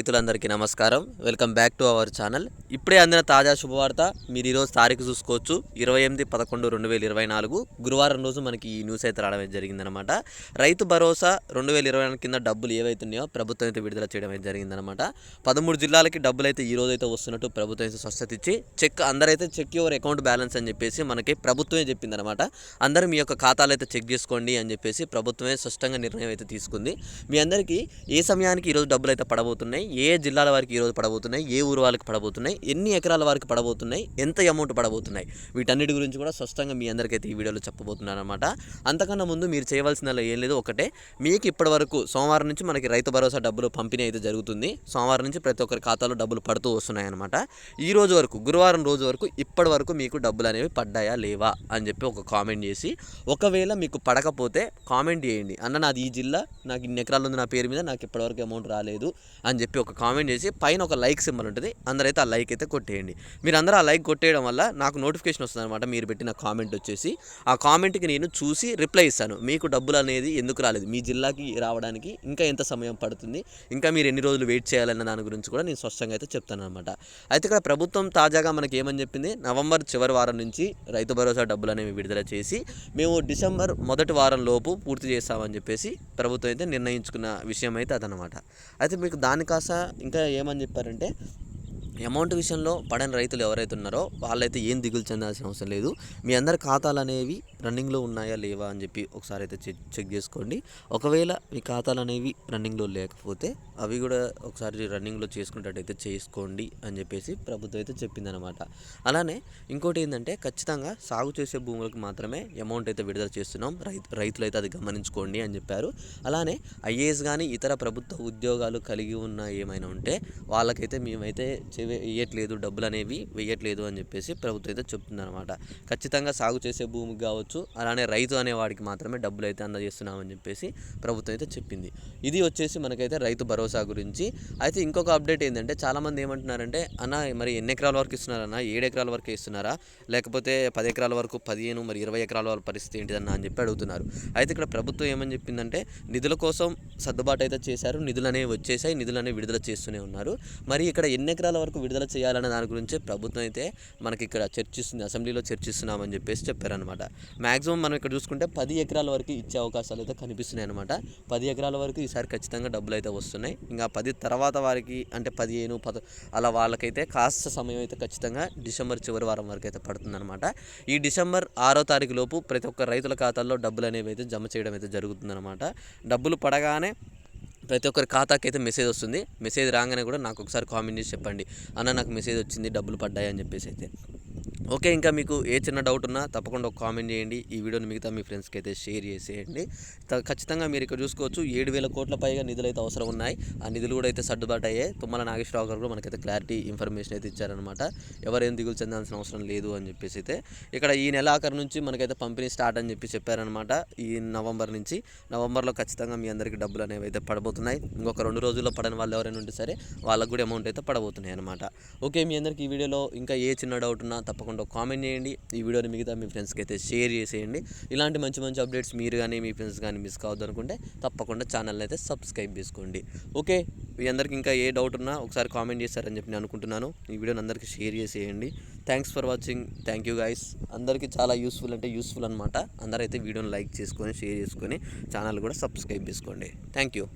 రైతులందరికీ నమస్కారం. Welcome back to our channel. ఇప్పుడే అందిన తాజా శుభవార్త మీరు ఈరోజు తారీఖు చూసుకోవచ్చు. ఇరవై ఎనిమిది పదకొండు రెండు వేల ఇరవై నాలుగు. గురువారం రోజు మనకి ఈ న్యూస్ అయితే రావడం జరిగిందనమాట రైతు భరోసా రెండు వేల ఇరవై నాలుగు కింద డబ్బులు ఏవైతున్నాయో ప్రభుత్వం అయితే విడుదల చేయడం అయితే జరిగిందనమాట పదమూడు జిల్లాలకి డబ్బులు అయితే ఈ రోజు అయితే వస్తున్నట్టు ప్రభుత్వం అయితే స్వస్థత ఇచ్చి చెక్ అందరైతే చెక్ యువర్ అకౌంట్ బ్యాలెన్స్ అని చెప్పేసి మనకి ప్రభుత్వమే చెప్పిందనమాట అందరూ మీ యొక్క ఖాతాలు అయితే చెక్ చేసుకోండి అని చెప్పేసి ప్రభుత్వమే స్పష్టంగా నిర్ణయం అయితే తీసుకుంది. మీ అందరికీ ఏ సమయానికి ఈరోజు డబ్బులు అయితే పడబోతున్నాయి? ఏ జిల్లాల వారికి ఈరోజు పడబోతున్నాయి? ఏ ఊరు వాళ్ళకి పడబోతున్నాయి? ఎన్ని ఎకరాల వారికి పడబోతున్నాయి? ఎంత అమౌంట్ పడబోతున్నాయి? వీటన్నిటి గురించి కూడా స్పష్టంగా మీ అందరికైతే ఈ వీడియోలో చెప్పబోతున్నాను అనమాట అంతకన్నా ముందు మీరు చేయవలసిన ఏం లేదు ఒకటే. మీకు ఇప్పటి వరకు సోమవారం నుంచి మనకి రైతు భరోసా డబ్బులు పంపిణీ అయితే జరుగుతుంది. సోమవారం నుంచి ప్రతి ఒక్కరి ఖాతాలో డబ్బులు పడుతూ వస్తున్నాయి అనమాట ఈ రోజు వరకు గురువారం రోజు వరకు ఇప్పటి వరకు మీకు డబ్బులు అనేవి పడ్డాయా లేవా అని చెప్పి ఒక కామెంట్ చేసి ఒకవేళ మీకు పడకపోతే కామెంట్ చేయండి. అన్న నాది ఈ జిల్లా నాకు ఇన్ని ఎకరాలు ఉంది నా పేరు మీద నాకు ఇప్పటివరకు అమౌంట్ రాలేదు అని చెప్పి ఒక కామెంట్ చేసి పైన ఒక లైక్ సింబల్ ఉంటుంది అందరైతే ఆ లైక్ అయితే కొట్టేయండి. మీరు అందరూ ఆ లైక్ కొట్టేయడం వల్ల నాకు నోటిఫికేషన్ వస్తుంది అనమాట మీరు పెట్టిన కామెంట్ వచ్చేసి. ఆ కామెంట్కి నేను చూసి రిప్లై ఇస్తాను మీకు డబ్బులు అనేది ఎందుకు రాలేదు? మీ జిల్లాకి రావడానికి ఇంకా ఎంత సమయం పడుతుంది? ఇంకా మీరు ఎన్ని రోజులు వెయిట్ చేయాలన్న దాని గురించి కూడా నేను స్పష్టంగా అయితే చెప్తాను అనమాట అయితే ఇక్కడ ప్రభుత్వం తాజాగా మనకి ఏమని చెప్పింది? నవంబర్ చివరి వారం నుంచి రైతు భరోసా డబ్బులు అనేవి విడుదల చేసి మేము డిసెంబర్ మొదటి వారం లోపు పూర్తి చేస్తామని చెప్పేసి ప్రభుత్వం అయితే నిర్ణయించుకున్న విషయం అయితే అదనమాట అయితే మీకు దాని కాస్త ఇంకా ఏమని చెప్పారంటే అమౌంట్ విషయంలో పడని రైతులు ఎవరైతే ఉన్నారో వాళ్ళైతే ఏం దిగులు చెందాల్సిన అవసరం లేదు. మీ అందరి ఖాతాలు అనేవి రన్నింగ్లో ఉన్నాయా లేవా అని చెప్పి ఒకసారి అయితే చెక్ చెక్ చేసుకోండి. ఒకవేళ మీ ఖాతాలు అనేవి రన్నింగ్లో లేకపోతే అవి కూడా ఒకసారి రన్నింగ్లో చేసుకునేటట్టయితే చేసుకోండి అని చెప్పేసి ప్రభుత్వం అయితే చెప్పిందనమాట అలానే ఇంకోటి ఏంటంటే ఖచ్చితంగా సాగు చేసే భూములకు మాత్రమే అమౌంట్ అయితే విడుదల చేస్తున్నాం. రైతు రైతులైతే అది గమనించుకోండి అని చెప్పారు. అలానే ఐఏఎస్ కానీ ఇతర ప్రభుత్వ ఉద్యోగాలు కలిగి ఉన్న ఏమైనా ఉంటే వాళ్ళకైతే మేమైతే చే- వేయట్లేదు డబ్బులు అనేవి వేయట్లేదు అని చెప్పేసి ప్రభుత్వం అయితే చెప్తుందన్నమాట. ఖచ్చితంగా సాగు చేసే భూమికి కావచ్చు అలానే రైతు అనేవాడికి మాత్రమే డబ్బులు అయితే అందజేస్తున్నామని చెప్పేసి ప్రభుత్వం అయితే చెప్పింది. ఇది వచ్చేసి మనకైతే రైతు భరోసా గురించి. అయితే ఇంకొక అప్డేట్ ఏంటంటే చాలామంది ఏమంటున్నారంటే అన్న మరి ఎన్ని ఎకరాల వరకు ఇస్తున్నారన్న? ఏడు ఎకరాల వరకు ఇస్తున్నారా లేకపోతే పది ఎకరాల వరకు పదిహేను మరి ఇరవై ఎకరాల వరకు పరిస్థితి ఏంటిదన్న? అని చెప్పి అడుగుతున్నారు. అయితే ఇక్కడ ప్రభుత్వం ఏమని చెప్పిందంటే నిధుల కోసం సర్దుబాటు అయితే చేశారు నిధులు అనేవి వచ్చేసాయి నిధులు అనేవి విడుదల చేస్తూనే ఉన్నారు. మరి ఇక్కడ ఎన్ని ఎకరాల వరకు విడుదల చేయాలనే దాని గురించి ప్రభుత్వం అయితే మనకి ఇక్కడ చర్చిస్తుంది అసెంబ్లీలో చర్చిస్తున్నామని చెప్పేసి చెప్పారనమాట మ్యాక్సిమం మనం ఇక్కడ చూసుకుంటే పది ఎకరాల వరకు ఇచ్చే అవకాశాలు అయితే కనిపిస్తున్నాయి అనమాట పది ఎకరాల వరకు ఈసారి ఖచ్చితంగా డబ్బులు అయితే వస్తున్నాయి. ఇంకా పది తర్వాత వారికి అంటే పదిహేను పద అలా వాళ్ళకైతే కాస్త సమయం అయితే ఖచ్చితంగా డిసెంబర్ చివరి వారం వరకు అయితే పడుతుందన్నమాట. ఈ డిసెంబర్ ఆరో తారీఖు లోపు ప్రతి ఒక్క రైతుల ఖాతాల్లో డబ్బులు అనేవి అయితే జమ చేయడం అయితే జరుగుతుందన్నమాట. డబ్బులు పడగానే ప్రతి ఒక్కరి ఖాతాకి అయితే మెసేజ్ వస్తుంది. మెసేజ్ రాగానే కూడా నాకు ఒకసారి కామెంట్ చేసి చెప్పండి. అన్న నాకు మెసేజ్ వచ్చింది. డబ్బులు పడ్డాయి అని చెప్పేసి అయితే. ఓకే ఇంకా మీకు ఏ చిన్న డౌట్ ఉన్నా తప్పకుండా ఒక కామెంట్ చేయండి. ఈ వీడియోని మిగతా మీ ఫ్రెండ్స్కి అయితే షేర్ చేసేయండి. త- ఖచ్చితంగా మీరు ఇక్కడ చూసుకోవచ్చు ఏడు వేల కోట్ల పైగా నిధులు అయితే అవసరం ఉన్నాయి. ఆ నిధులు కూడా అయితే సర్దుబాటు అయ్యాయి. తుమ్మల నాగేశ్వరరావు గారు కూడా మనకైతే క్లారిటీ ఇన్ఫర్మేషన్ అయితే ఇచ్చారనమాట ఎవరేం దిగులు చెందాల్సిన అవసరం లేదు అని చెప్పేసి అయితే. ఇక్కడ ఈ నెల ఆఖరి నుంచి మనకైతే పంపిణీ స్టార్ట్ అని చెప్పి చెప్పారనమాట ఈ నవంబర్ నుంచి నవంబర్లో ఖచ్చితంగా మీ అందరికీ డబ్బులు అనేవి అయితే పడబోతున్నాయి. ఇంకొక రెండు రోజుల్లో పడని వాళ్ళు ఎవరైనా ఉంటే సరే వాళ్ళకు కూడా అమౌంట్ అయితే పడబోతున్నాయి అనమాట ఓకే మీ అందరికీ ఈ వీడియోలో ఇంకా ఏ చిన్న డౌట్ ఉన్నా తప్పకుండా కామెంట్ చేయండి. ఈ వీడియోని మిగతా మీ ఫ్రెండ్స్కి అయితే షేర్ చేసేయండి. ఇలాంటి మంచి మంచి అప్డేట్స్ మీరు కానీ మీ ఫ్రెండ్స్ కానీ మిస్ కావద్దు అనుకుంటే తప్పకుండా ఛానల్ని అయితే సబ్స్క్రైబ్ చేసుకోండి. ఓకే మీ అందరికి ఇంకా ఏ డౌట్ ఉన్నా ఒకసారి కామెంట్ చేస్తారని చెప్పి నేను అనుకుంటున్నాను. ఈ వీడియోని అందరికీ షేర్ చేసేయండి. Thanks for watching. Thank you guys అందరికీ చాలా యూస్ఫుల్ అంటే యూస్ఫుల్ అనమాట అందరైతే వీడియోని లైక్ చేసుకొని షేర్ చేసుకొని ఛానల్ కూడా సబ్స్క్రైబ్ చేసుకోండి. Thank you.